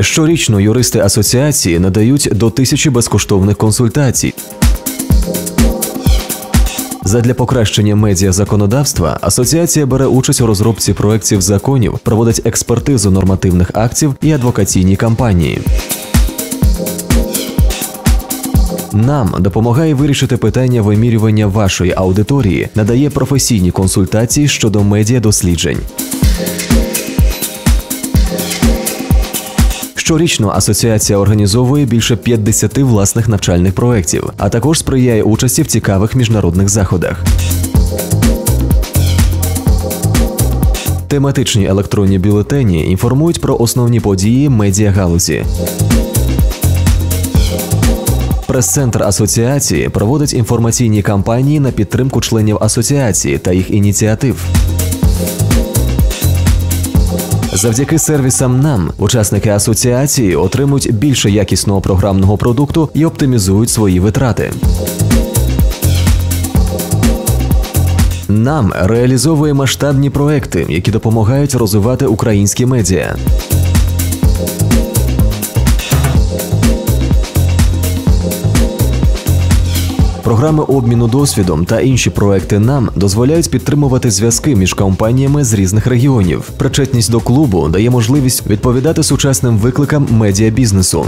Щорічно юристи асоціації надають до тисячі безкоштовних консультацій. Задля покращення медіа законодавства асоціація бере участь у розробці проєктів законів, проводить експертизу нормативних актів і адвокаційні кампанії. Нам допомагає вирішити питання вимірювання вашої аудиторії, надає професійні консультації щодо медіа досліджень. Щорічно асоціація організовує більше 50 власних навчальних проєктів, а також сприяє участі в цікавих міжнародних заходах. Тематичні електронні бюлетені інформують про основні події медіагалузі. Прес-центр асоціації проводить інформаційні кампанії на підтримку членів асоціації та їх ініціатив. Завдяки сервісам нам учасники асоціації отримують більше якісного програмного продукту і оптимізують свої витрати. Нам реалізовує масштабні проекти, які допомагають розвивати українські медіа. Програми обміну досвідом та інші проекти нам дозволяють підтримувати зв'язки між компаніями з різних регіонів. Причетність до клубу дає можливість відповідати сучасним викликам медіабізнесу.